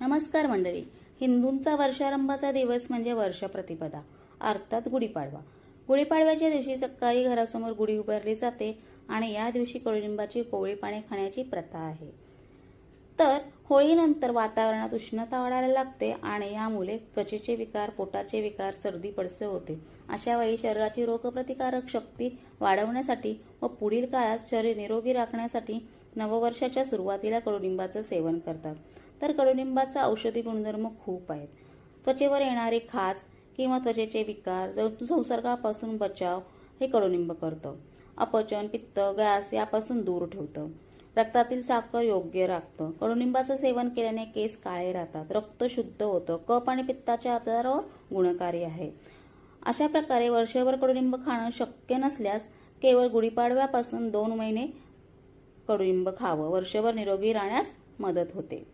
नमस्कार मंडळी. हिंदूंचा वर्षारंभाचा दिवस म्हणजे वर्ष प्रतिपदा. अर्थात गुढीपाडवा. गुढीपाडव्याच्या दिवशी सकाळी घरासमोर गुढी उभारली जाते आणि या दिवशी कडुलिंबाची कोवळी पाने खाण्याची प्रथा आहे. तर होळीनंतर वातावरणात उष्णता वाढायला लागते आणि यामुळे त्वचेचे विकार पोटाचे विकार सर्दी पडसे होते. अशा वेळी शरीराची रोगप्रतिकारक शक्ती वाढवण्यासाठी व पुढील काळात शरीर निरोगी राखण्यासाठी नववर्षाच्या सुरुवातीला कडुलिंबाचं सेवन करतात. तर कडुलिंबाचा औषधी गुणधर्म खूप आहेत. त्वचेवर येणारे खाज किंवा त्वचेचे विकार संसर्गापासून बचाव हे कडुलिंब करतं. अपचन पित्त गॅस यापासून दूर ठेवतं. रक्तातील साखर योग्य राखतं. कडुलिंबाचं सेवन केल्याने केस काळे राहतात. रक्त शुद्ध होतं. कप आणि पित्ताच्या आजारावर गुणकारी आहे. अशा प्रकारे वर्षभर कडुलिंब खाणं शक्य नसल्यास केवळ गुढीपाडव्यापासून दोन महिने कडुलिंब खावं. वर्षभर निरोगी राहण्यास मदत होते.